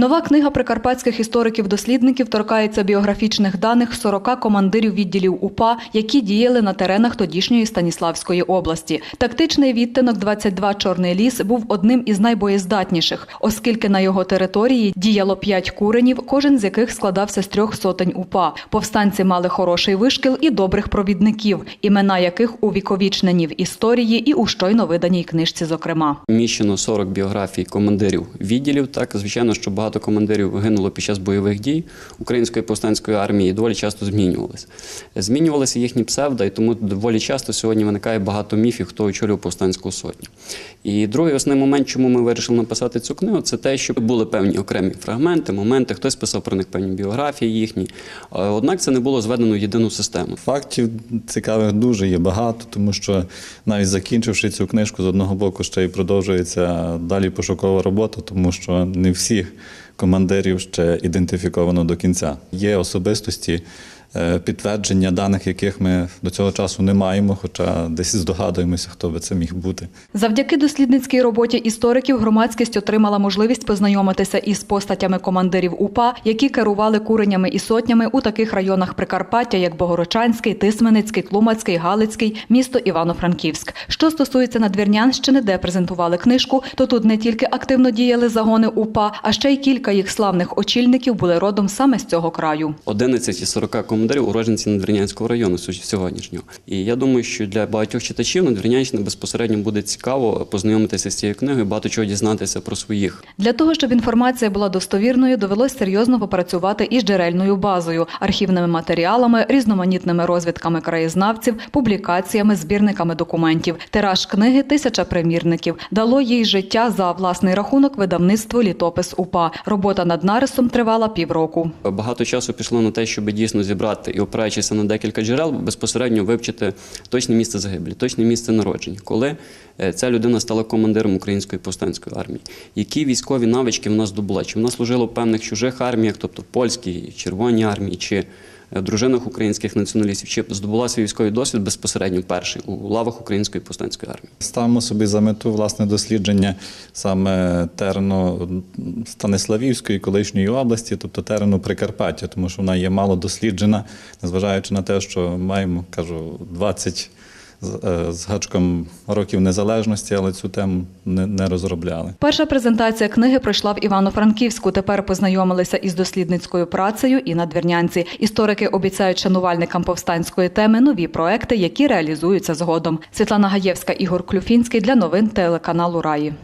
Нова книга прикарпатських істориків-дослідників торкається біографічних даних 40 командирів відділів УПА, які діяли на теренах тодішньої Станіславської області. Тактичний відтинок 22 Чорний ліс був одним із найбоєздатніших, оскільки на його території діяло 5 куренів, кожен з яких складався з трьох сотень УПА. Повстанці мали хороший вишкіл і добрих провідників, імена яких увіковічнені в історії і у щойно виданій книжці, зокрема. Міщено 40 біографій командирів відділів. Так, звичайно, що багато командирів гинуло під час бойових дій української повстанської армії доволі часто змінювалися. Змінювалися їхні псевда, і тому доволі часто сьогодні виникає багато міфів, хто очолював повстанську сотню. І другий основний момент, чому ми вирішили написати цю книгу, це те, що були певні окремі фрагменти, моменти, хтось писав про них певні біографії їхні. Е, Однак це не було зведено в єдину систему. Фактів цікавих дуже є багато, тому що навіть закінчивши цю книжку, з одного боку ще й продовжується далі пошукова робота, тому що не всіх командирів ще ідентифіковано до кінця. Є особистості. Е, Підтвердження даних, яких ми до цього часу не маємо, хоча десь здогадуємося, хто би це міг бути. Завдяки дослідницькій роботі істориків громадськість отримала можливість познайомитися із постатями командирів УПА, які керували куренями і сотнями у таких районах Прикарпаття, як Богородчанський, Тисменицький, Тлумацький, Галицький, місто Івано-Франківськ. Що стосується Надвірнянщини, де презентували книжку, то тут не тільки активно діяли загони УПА, а ще й кілька їх славних очільників були родом саме з цього краю. 11 із 40 командирів уродженці Надвірнянського району сьогоднішнього. І я думаю, що для багатьох читачів Надвірнянщина безпосередньо буде цікаво познайомитися з цією книгою, багато чого дізнатися про своїх. Для того, щоб інформація була достовірною, довелось серйозно попрацювати із джерельною базою, архівними матеріалами, різноманітними розвідками краєзнавців, публікаціями, збірниками документів. Тираж книги тисяча примірників. Дало їй життя за власний рахунок видавництво літопис УПА. Робота над нарисом тривала півроку. Багато часу пішло на те, щоб дійсно зібрати і опираючися на декілька джерел, безпосередньо вивчити точне місце загибелі, точне місце народження, коли е, ця людина стала командиром української повстанської армії. Які військові навички вона здобула? Чи вона служила в певних чужих арміях, тобто польській, червоній армії, чи в дружинах українських націоналістів, чи здобула свій військовий досвід безпосередньо перший у лавах української повстанської армії? Ставимо собі за мету власне дослідження саме терену Станиславівської колишньої області, тобто терену Прикарпаття, тому що вона є мало досліджена, незважаючи на те, що маємо, кажу, 20 з- е, гачком років незалежності, але цю тему не, не розробляли. Перша презентація книги пройшла в Івано-Франківську. Тепер познайомилися із дослідницькою працею і на двірнянці. Історики обіцяють шанувальникам повстанської теми нові проекти, які реалізуються згодом. Світлана Гаєвська, Ігор Клюфінський для новин телеканалу Раї.